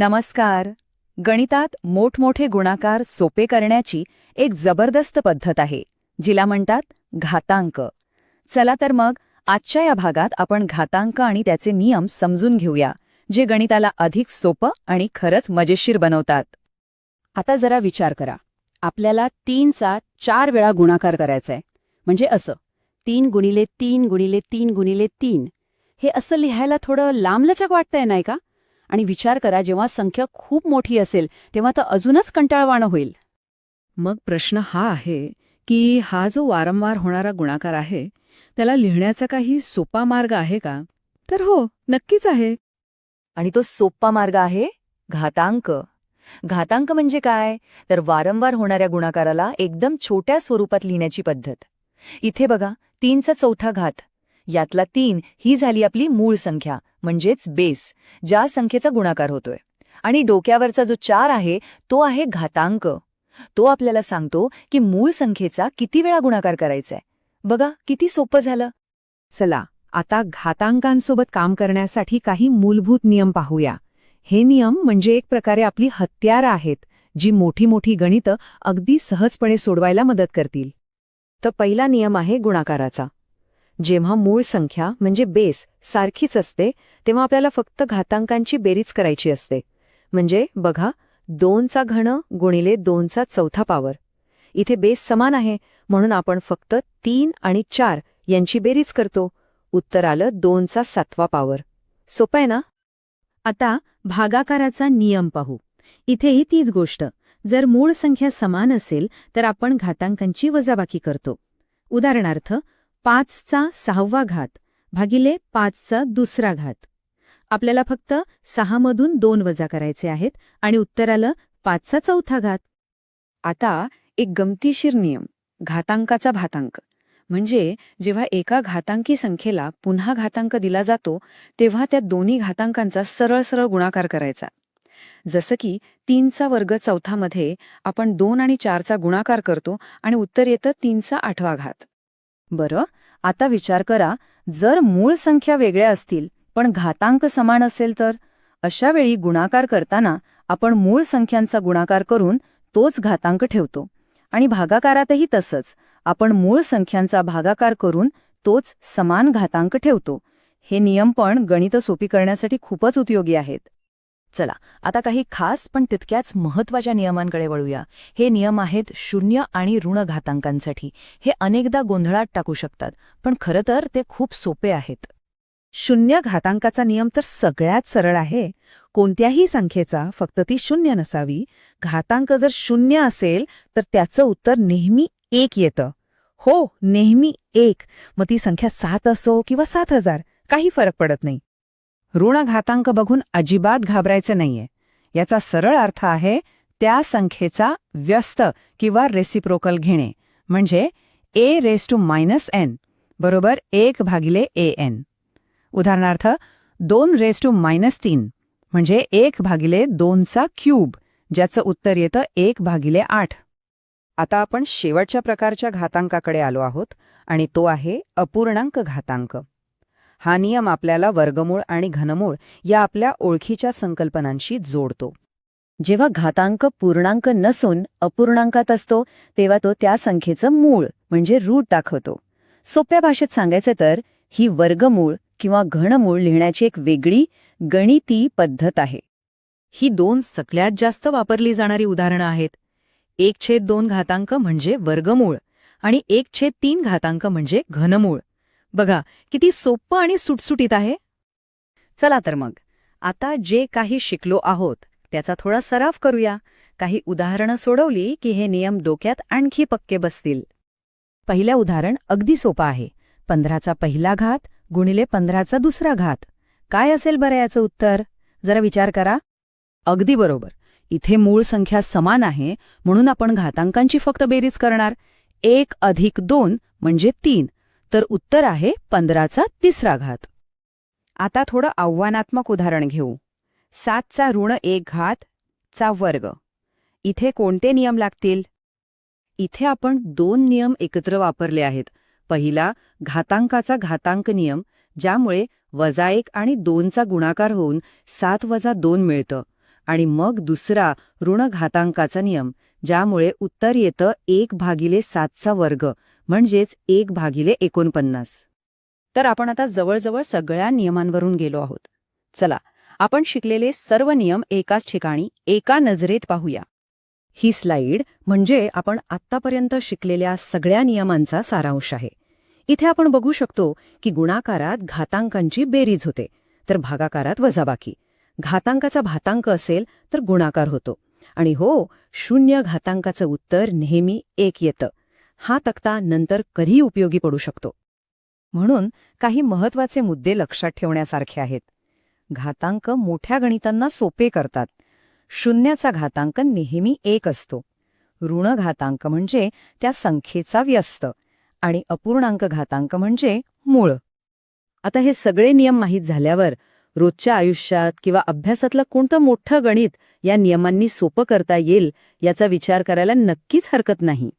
नमस्कार. गणितात मोठमोठे गुणाकार सोपे करण्याची एक जबरदस्त पद्धत आहे जिला म्हणतात घातांक. चला तर मग आजच्या या भागात आपण घातांक आणि त्याचे नियम समजून घेऊया जे गणिताला अधिक सोपं आणि खरंच मजेशीर बनवतात. आता जरा विचार करा. आपल्याला तीनचा चार वेळा गुणाकार करायचा आहे म्हणजे असं. तीन गुणिले तीन गुणिले तीन गुणिले तीन. हे असं लिहायला थोडं लांबलचक वाटतंय नाही का? आणि विचार करा जेव्हा संख्या खूप मोठी असेल तेव्हा तर अजूनच कंटाळवाणं होईल. मग प्रश्न हा आहे की हा जो वारंवार होणारा गुणाकार आहे त्याला लिहिण्याचा काही सोपा मार्ग आहे का? तर हो नक्कीच आहे. आणि तो सोप्पा मार्ग आहे घातांक. घातांक म्हणजे काय? तर वारंवार होणाऱ्या गुणाकाराला एकदम छोट्या स्वरूपात लिहिण्याची पद्धत. इथे बघा तीनचा चौथा घात. यातला तीन ही झाली आपली मूळ संख्या. म्हणजेच बेस ज्या संख्येचा गुणाकार होतोय. आणि डोक्यावरचा जो चार आहे तो आहे घातांक. तो आपल्याला सांगतो की मूळ संख्येचा किती वेळा गुणाकार करायचाय. बघा किती सोपं झालं. चला आता घातांकांसोबत काम करण्यासाठी काही मूलभूत नियम पाहूया. हे नियम म्हणजे एक प्रकारे आपली हत्यारं आहेत जी मोठी मोठी गणितं अगदी सहजपणे सोडवायला मदत करतील. तर पहिला नियम आहे गुणाकाराचा. जेव्हा मूळ संख्या म्हणजे बेस सारखीच असते तेव्हा आपल्याला फक्त घातांकांची बेरीज करायची असते. म्हणजे बघा दोनचा घन गुणिले दोनचा चौथा पावर इथे बेस समान आहे म्हणून आपण फक्त तीन आणि चार यांची बेरीज करतो. उत्तर आलं दोनचा सातवा पावर सोपं आहे ना? आता भागाकाराचा नियम पाहू. इथेही तीच गोष्ट. जर मूळ संख्या समान असेल तर आपण घातांकांची वजाबाकी करतो. उदाहरणार्थ पाचचा सहावा घात. भागिले पाचचा दुसरा घात. आपल्याला फक्त सहामधून दोन वजा करायचे आहेत आणि उत्तर आलं पाचचा चौथा घात. आता एक गमतीशीर नियम घातांकाचा भातांक. म्हणजे जेव्हा एका घातांकी संख्येला पुन्हा घातांक दिला जातो तेव्हा त्या दोन्ही घातांकांचा सरळ सरळ गुणाकार करायचा. जसं की तीनचा वर्ग चौथामध्ये आपण दोन आणि चारचा गुणाकार करतो आणि उत्तर येतं तीनचा आठवा घात. बरं आता विचार करा जर मूळ संख्या वेगळ्या असतील पण घातांक समान असेल तर? अशा वेळी गुणाकार करताना आपण मूळ संख्यांचा गुणाकार करून तोच घातांक ठेवतो. आणि भागाकारातही तसंच आपण मूळ संख्यांचा भागाकार करून तोच समान घातांक ठेवतो. हे नियम पण गणित सोपी करण्यासाठी खूपच उपयोगी आहेत. चला आता काही खास पण तितक्याच महत्त्वाच्या नियमांकडे वळूया. हे नियम आहेत शून्य आणि ऋण घातांकांसाठी हे अनेकदा गोंधळात टाकू शकतात पण खरं तर ते खूप सोपे आहेत. शून्य घातांकाचा नियम तर सगळ्यात सरळ आहे. कोणत्याही संख्येचा फक्त ती शून्य नसावी. घातांक जर शून्य असेल तर त्याचं उत्तर नेहमी एक येतं. हो नेहमी एक. मग ती संख्या सात असो किंवा सात हजार काही फरक पडत नाही. ऋण घातांक बघून अजिबात घाबरायचं नाहीये. याचा सरळ अर्थ आहे त्या संख्येचा व्यस्त किंवा रेसिप्रोकल घेणे. म्हणजे a raise to minus n बरोबर एक भागिले ए एन उदाहरणार्थ दोन रेस टू मायनस तीन म्हणजे एक भागिले दोनचा क्यूब ज्याचं उत्तर येतं एक भागिले आठ. आता आपण शेवटच्या प्रकारच्या घातांकाकडे आलो आहोत आणि तो आहे अपूर्णांक घातांक. हा नियम आपल्याला वर्गमूळ आणि घनमूळ या आपल्या ओळखीच्या संकल्पनांशी जोडतो. जेव्हा घातांक पूर्णांक नसून अपूर्णांकात असतो तेव्हा तो त्या संख्येचं मूळ म्हणजे रूट दाखवतो. सोप्या भाषेत सांगायचं तर ही वर्गमूळ किंवा घनमूळ लिहिण्याची एक वेगळी गणिती पद्धत आहे. ही दोन सगळ्यात जास्त वापरली जाणारी उदाहरणं आहेत. एक छेद दोन घातांक म्हणजे वर्गमूळ आणि एक छेद तीन घातांक म्हणजे घनमूळ. बघा किती सोपं आणि सुटसुटीत आहे. चला तर मग. आता जे काही शिकलो आहोत त्याचा थोडा सराव करूया. काही उदाहरणं सोडवली की हे नियम डोक्यात आणखी पक्के बसतील. पहिलं उदाहरण अगदी सोपं आहे. पंधराचा पहिला घात गुणिले पंधराचा दुसरा घात. काय असेल बरं याचं उत्तर? जरा विचार करा. अगदी बरोबर. इथे मूळ संख्या समान आहे म्हणून आपण घातांकांची फक्त बेरीज करणार. एक अधिक दोन म्हणजे तीन. तर उत्तर आहे पंधराचा तिसरा घात. आता थोडं आव्हानात्मक उदाहरण घेऊ. सातचा ऋण एक घात चा वर्ग. इथे कोणते नियम लागतील? इथे आपण दोन नियम एकत्र वापरले आहेत. पहिला घातांकाचा घातांक नियम ज्यामुळे वजा एक आणि दोनचा गुणाकार होऊन सात वजा दोन मिळतं. आणि मग दुसरा ऋण घातांकाचा नियम ज्यामुळे उत्तर येतं एक भागिले सातचा वर्ग म्हणजेच एक भागिले एकोणपन्नास. तर आपण आता जवळजवळ सगळ्या नियमांवरून गेलो आहोत. चला आपण शिकलेले सर्व नियम एकाच ठिकाणी एका नजरेत पाहूया. ही स्लाईड म्हणजे आपण आत्तापर्यंत शिकलेल्या सगळ्या नियमांचा सारांश आहे. इथे आपण बघू शकतो की गुणाकारात घातांकांची बेरीज होते तर भागाकारात वजाबाकी. घातांकाचा भातांक असेल तर गुणाकार होतो. आणि हो शून्य घातांकाचं उत्तर नेहमी एक येतं. हा तक्ता नंतर कधी उपयोगी पडू शकतो. म्हणून काही महत्त्वाचे मुद्दे लक्षात ठेवण्यासारखे आहेत. घातांक मोठ्या गणितांना सोपे करतात. शून्याचा घातांक नेहमी एक असतो. ऋण घातांक म्हणजे त्या संख्येचा व्यस्त आणि अपूर्णांक घातांक म्हणजे मूळ. आता हे सगळे नियम माहीत झाल्यावर रोजच्या आयुष्यात किंवा अभ्यासातलं कोणतं मोठं गणित या नियमांनी सोपं करता येईल याचा विचार करायला नक्कीच हरकत नाही.